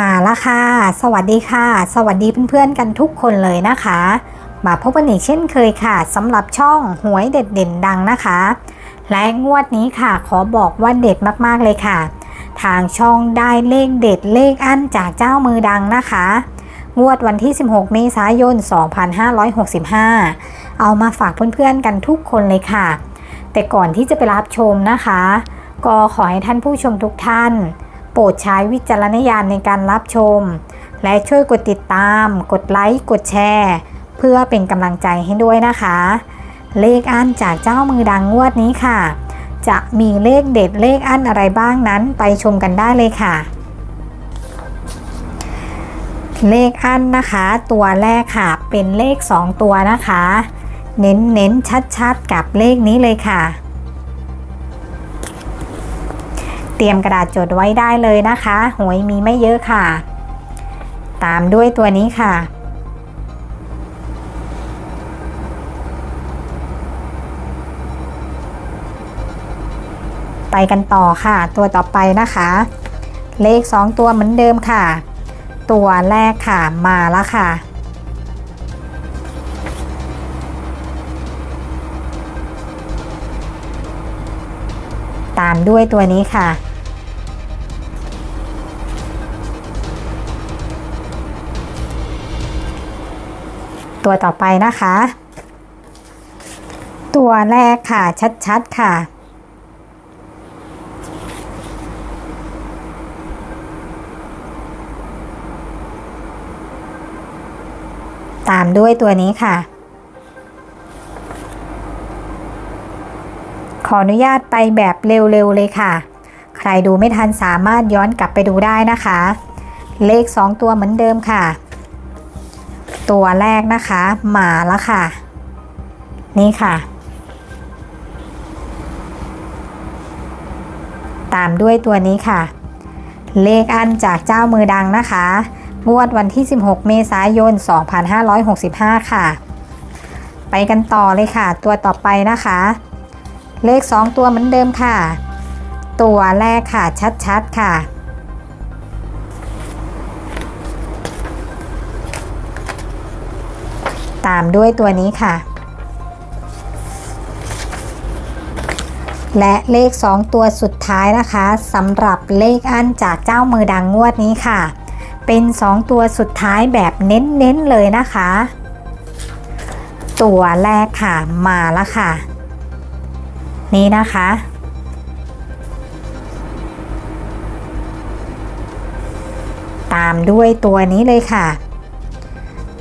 มาแล้วค่ะ สวัสดีค่ะ สวัสดีเพื่อนๆกันทุกคนเลยนะคะ มาพบกันอีกเช่นเคยค่ะสำหรับช่องหวยเด็ดเด่นดังนะคะ และงวดนี้ค่ะ ขอบอกว่าเด็ดมากๆเลยค่ะ ทางช่องได้เลขเด็ดเลขอั้นจากเจ้ามือดังนะคะ งวดวันที่ 16 เมษายน 2565 เอามาฝากเพื่อนๆกันทุกคนเลยค่ะ แต่ก่อนที่จะไปรับชมนะคะ ก็ขอให้ท่านผู้ชมทุกท่าน ปรดใช้วิจารณญาณในการรับชม และช่วยกดติดตาม กดไลค์ กดแชร์ เพื่อเป็นกำลังใจให้ด้วยนะคะ เลขอันจากเจ้ามือดังงวดนี้ค่ะ จะมีเลขเด็ดเลขอันอะไรบ้างนั้นไปชมกันได้เลยค่ะ เลขอันนะคะ ตัวแรกค่ะเป็นเลข 2 ตัวนะคะ เน้นเน้นชัดๆ กับเลขนี้เลยค่ะ เตรียมกระดาษจดไว้ได้เลยนะคะหวยมีไม่เยอะค่ะ ตามด้วยตัวนี้ค่ะ ไปกันต่อค่ะ ตัวต่อไปนะคะ เลข 2 ตัวเหมือนเดิมค่ะ ตัวแรกค่ะมาแล้วค่ะตามด้วยตัวนี้ค่ะ ตัวต่อไปนะคะ ตัวแรกค่ะ ชัดๆค่ะ ตามด้วยตัวนี้ค่ะ ขออนุญาตไปแบบเร็วๆเลยค่ะ ใครดูไม่ทันสามารถย้อนกลับไปดูได้นะคะ เลข 2 ตัวเหมือนเดิมค่ะ ตัวแรกนะคะมาแล้วค่ะ นี่ค่ะ ตามด้วยตัวนี้ค่ะ เลขอันจากเจ้ามือดังนะคะ งวดวันที่ 16 เมษายน 2565 ค่ะ ไปกันต่อเลยค่ะ ตัวต่อไปนะคะ เลข 2 ตัวเหมือนเดิมค่ะ ตัวแรกค่ะชัดๆค่ะ ตามด้วยตัวนี้ค่ะ และเลข 2 ตัวสุดท้ายนะคะสำหรับเลขอันจากเจ้ามือดังงวดนี้ค่ะ เป็น 2 ตัวสุดท้ายแบบเน้นๆเลยนะคะ ตัวแรกค่ะมาแล้วค่ะ นี่นะคะตามด้วยตัวนี้เลยค่ะ